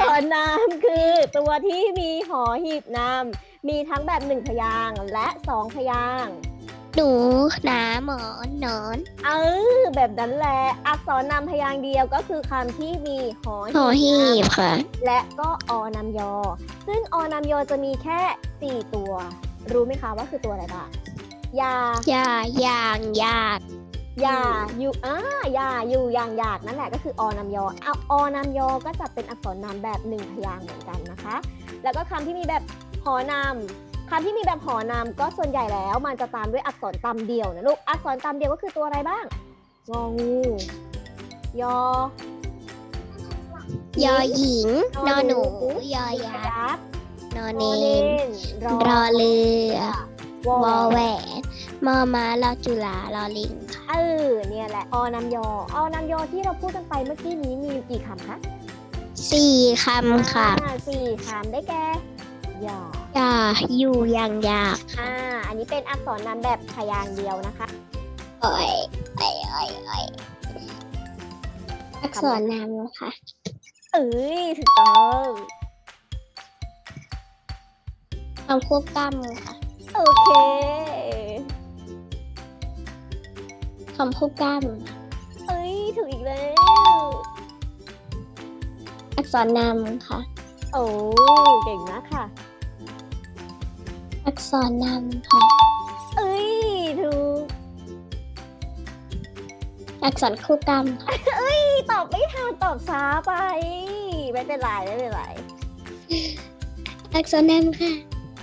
สอนนามคือตัวที่มีหอหีบนามมีทั้งแบบหนึ่งพยางค์และสองพยางค์หนูหนาหมอนหนอนเออแบบนั้นแหละอักษรนามพยางค์เดียวก็คือคำที่มีหอหอหีนามบค่ะ และก็อนามยอ ซึ่งอนามยอจะมีแค่ 4 ตัว รู้ไหมคะว่าคือตัวอะไรบ้างยา ยายางยาก ยาอยู่อ่ายาอยู่อย่างหยาดนั่นแหละก็คืออนามยอเอาอนามยอก็จะเป็นอักษรนามแบบหนึ่งพยางค์เหมือนกันนะคะ แล้วก็คำที่มีแบบหอนามคำที่มีแบบหอนามก็ส่วนใหญ่แล้ว มันจะตามด้วยอักษรตำเดียวนะลูกอักษรตำเดียวก็คือตัวอะไรบ้างงองูยอยอหญิงนนออหหนูนูยอยักษ์ยักษ์นอโนเนเนนนรอเรือ วอวอแหวนมอม้าลอจุฬาลอลิงค่ะเออเนี่ยแหละอนามยออนามยอที่เราพูดกันไปเมื่อกี้นี้มีอยู่กี่คำคะสี่คำค่ะอ่าสี่คำได้แก่ยอยาอยู่อย่างยากอ่าอันนี้เป็นอักษรนามแบบพยางค์เดียวนะคะโอ้ยโอ้ยโอ้ยโอ้ยอักษรนามค่ะเอ้ยถูกต้องคำควบกล้ำค่ะ โอเคคำควบกล้เอ้ย ถูกอีกแล้วำอักษรนามค่ะ โอ้เก่งมากค่ะ อักษรนามค่ะ เอ้ย ถูก อักษรควบกล้ำค่ะตอบไม่ทันตอบช้าไป ไม่เป็นไรไม่เป็นไร อักษรนามค่ะ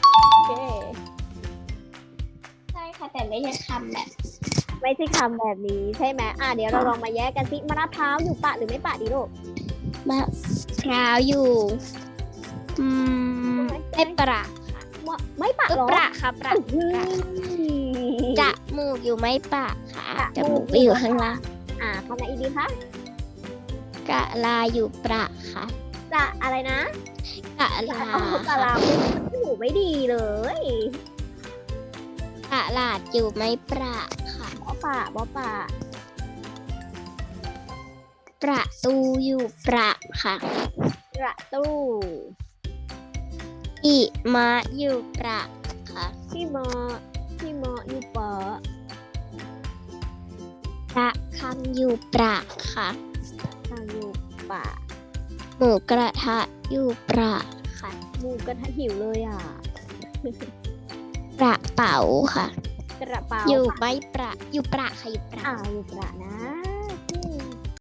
โอเคใช่ ค่ะ แต่ไม่ใช่คำแบบ ไม่ใช่คำแบบนี้ใช่ไหมอะเดี๋ยวเราลองมาแยกกันสิมะพร้าวอยู่ปะหรือไม่ปะดีลูกมะพร้าวอยู่ อืมไม่ประค่ะมะไม่ปะเออเหรอประค่ะประอื้อจมูกอยู่ไม่ประค่ะจจมูมูกกไปอยู่ข้างล่างอ่าคำไหนอีกดีคะกะลาอยู่ประค่ะจะอะไรนะกะลาเอากะลาหนูไม่ดีเลย กะลาดอยู่ไม่ประค่ะบอปะบอปะประตูอยู่ประค่ะ ประตู้อิมะอยู่ประค่ะพี่มอพี่มออยู่ปอระคังอยู่ประค่ะทางอยู่ปะหมูกระทะอยู่ประค่ะหมูกระทะหิวเลยอะ ระเป๋าค่ะ กระเป๋าอยู่ค่ะไม่ประอยู่ประค่ะอยู่ประอ่าอยู่ประนะ